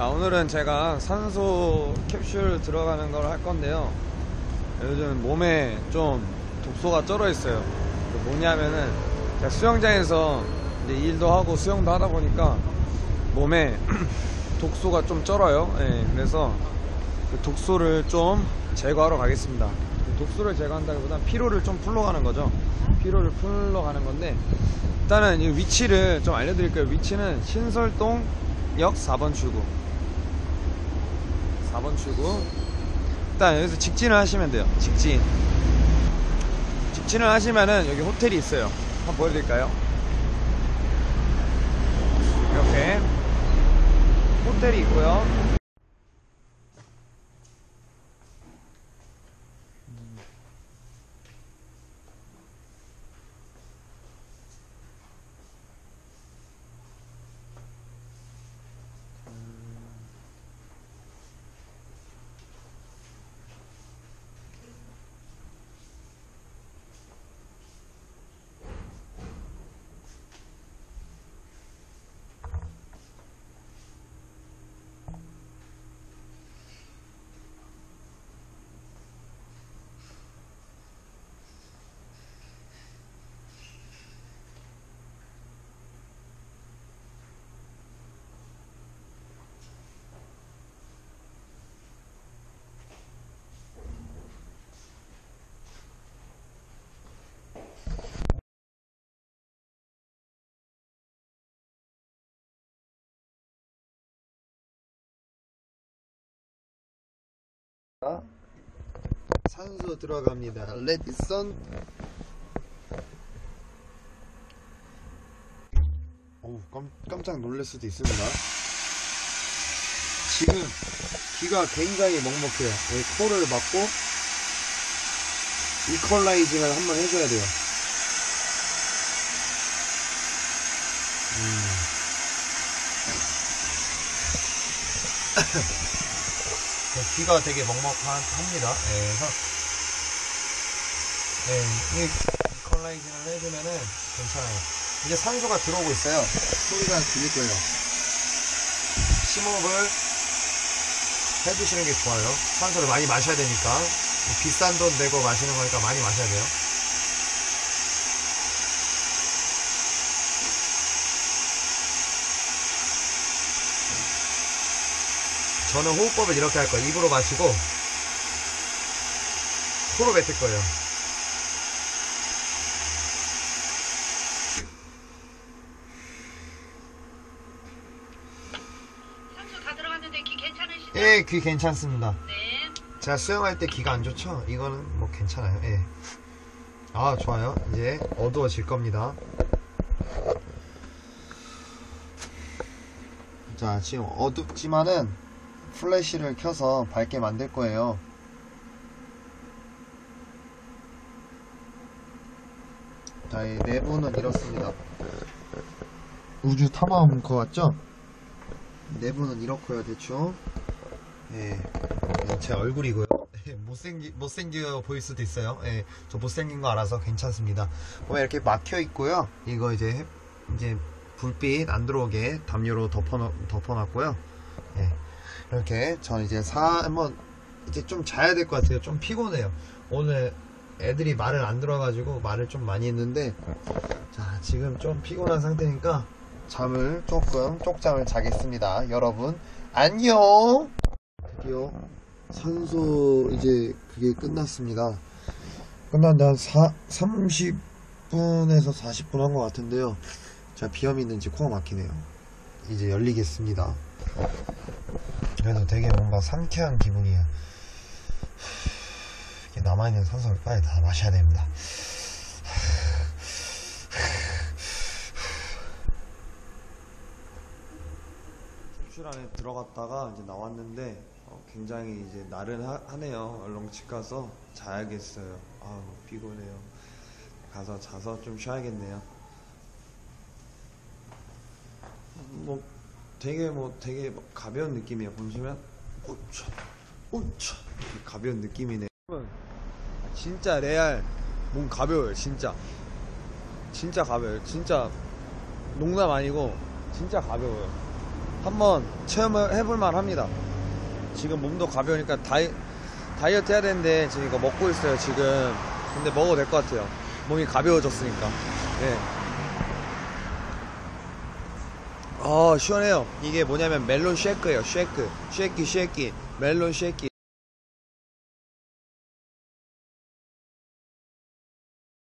자 오늘은 제가 산소 캡슐 들어가는 걸 할 건데요. 요즘 몸에 좀 독소가 쩔어 있어요. 뭐냐면은 제가 수영장에서 일도 하고 수영도 하다 보니까 몸에 독소가 좀 쩔어요. 예, 그래서 그 독소를 좀 제거하러 가겠습니다. 그 독소를 제거한다기보다 피로를 좀 풀러가는 거죠. 피로를 풀러가는 건데 일단은 이 위치를 좀 알려드릴게요. 위치는 신설동 역 4번 출구 4번 출구. 일단 여기서 직진을 하시면 돼요. 직진. 직진을 하시면은 여기 호텔이 있어요. 한번 보여드릴까요? 이렇게. 호텔이 있고요 산소 들어갑니다. 레디선. 깜, 깜짝 놀랄 수도 있습니다. 지금 귀가 굉장히 먹먹해요. 여기 코를 막고 이퀄라이징을 한번 해줘야 돼요. 음. 귀가 되게 먹먹합니다. 예, 그래서 예, 이 컬라이징을 해주면은 괜찮아요. 이제 산소가 들어오고 있어요. 소리가 들릴 거예요. 심호흡을 해주시는 게 좋아요. 산소를 많이 마셔야 되니까 비싼 돈 내고 마시는 거니까 많이 마셔야 돼요. 저는 호흡법을 이렇게 할 거예요. 입으로 마시고 코로 뱉을 거예요. 예, 귀 괜찮습니다. 네. 제가 수영할 때 귀가 안 좋죠? 이거는 뭐 괜찮아요. 예. 아, 좋아요. 이제 어두워질 겁니다. 자, 지금 어둡지만은 플래시를 켜서 밝게 만들 거예요. 자, 이 내부는 이렇습니다. 우주 탐험 거 같죠? 내부는 이렇고요, 대충. 예. 제 얼굴이고요. 예, 못생기, 못생겨 보일 수도 있어요. 예, 저 못생긴 거 알아서 괜찮습니다. 보면 이렇게 막혀 있고요. 이거 이제, 해- 이제 불빛 안 들어오게 담요로 덮어, 덮어놨고요. 예, 이렇게 전 이제 사, 한번 이제 좀 자야 될 것 같아요. 좀 피곤해요. 오늘 애들이 말을 안 들어가지고 말을 좀 많이 했는데, 자, 지금 좀 피곤한 상태니까 잠을 조금, 쪽잠을 자겠습니다. 여러분, 안녕! 드디어 산소 이제 그게 끝났습니다. 끝났는데 한 4, 30분에서 40분 한 것 같은데요. 제가 비염이 있는지 코가 막히네요. 이제 열리겠습니다. 그래도 되게 뭔가 상쾌한. 이렇게 남아있는 산소를 빨리 다 마셔야 됩니다. 캡슐 안에 들어갔다가 이제 나왔는데 어, 굉장히 이제 나른하네요. 얼른 집 가서 자야겠어요. 아우 피곤해요. 가서 자서 좀 쉬어야겠네요. 뭐 되게 뭐 되게 뭐 가벼운 느낌이에요. 보시면 우차 이렇게 가벼운 느낌이네요. 진짜 레알 몸 가벼워요. 진짜 진짜 가벼워요. 진짜 농담 아니고 진짜 가벼워요. 한번 체험을 해볼만 합니다. 지금 몸도 가벼우니까 다이, 다이어트 해야 되는데 지금 이거 먹고 있어요, 지금. 근데 먹어도 될 것 같아요. 몸이 가벼워졌으니까. 네. 아, 시원해요. 이게 뭐냐면 멜론 쉐이크예요, 쉐이크. 쉐이키, 쉐이키. 멜론 쉐이키.